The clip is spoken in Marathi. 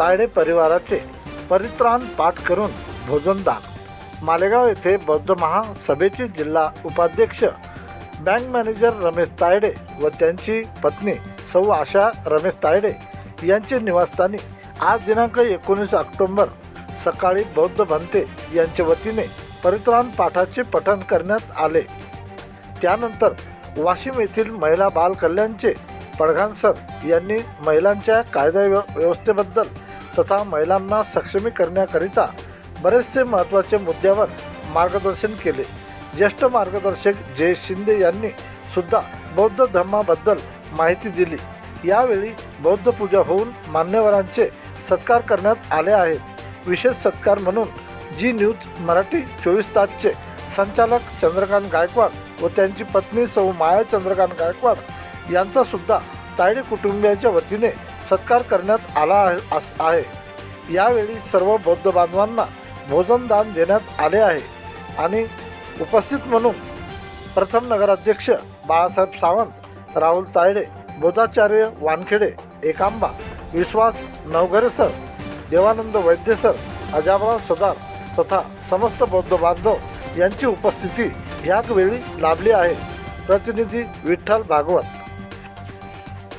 तायडे परिवाराचे परित्राण पाठ करून भोजनदान मालेगाव येथे बौद्ध महासभेचे जिल्हा उपाध्यक्ष बँक मॅनेजर रमेश तायडे व त्यांची पत्नी सौ आशा रमेश तायडे यांचे निवासस्थानी आज दिनांक एकोणीस ऑक्टोंबर सकाळी बौद्ध भंते यांच्या वतीने परित्राण पाठाचे पठण करण्यात आले. त्यानंतर वाशिम येथील महिला बाल कल्याणचे सर यांनी महिलांच्या कायदा व्यवस्थेबद्दल तथा महिलांना सक्षमी करण्याकरिता बरेचसे महत्त्वाचे मुद्द्यावर मार्गदर्शन केले. ज्येष्ठ मार्गदर्शक जय शिंदे यांनी सुद्धा बौद्ध धर्माबद्दल माहिती दिली. यावेळी बौद्ध पूजा होऊन मान्यवरांचे सत्कार करण्यात आले आहेत. विशेष सत्कार म्हणून जी न्यूज मराठी चोवीस तासचे संचालक चंद्रकांत गायकवाड व त्यांची पत्नी सौ माया चंद्रकांत गायकवाड यांचा सुद्धा तायडे कुटुंबियाच्या वतीने सत्कार करण्यात आला आहे अस- आहे. यावेळी सर्व बौद्ध बांधवांना भोजनदान देण्यात आले आहे. आणि उपस्थित म्हणून प्रथम नगराध्यक्ष बाळासाहेब सावंत राहुल तायडे बोधाचार्य वानखेडे एकांबा विश्वास नवघरे सर देवानंद वैद्य सर अजाबराव सदार तथा समस्त बौद्ध बांधव यांची उपस्थिती यावेळी लाभली आहे. प्रतिनिधी विठ्ठल भागवत.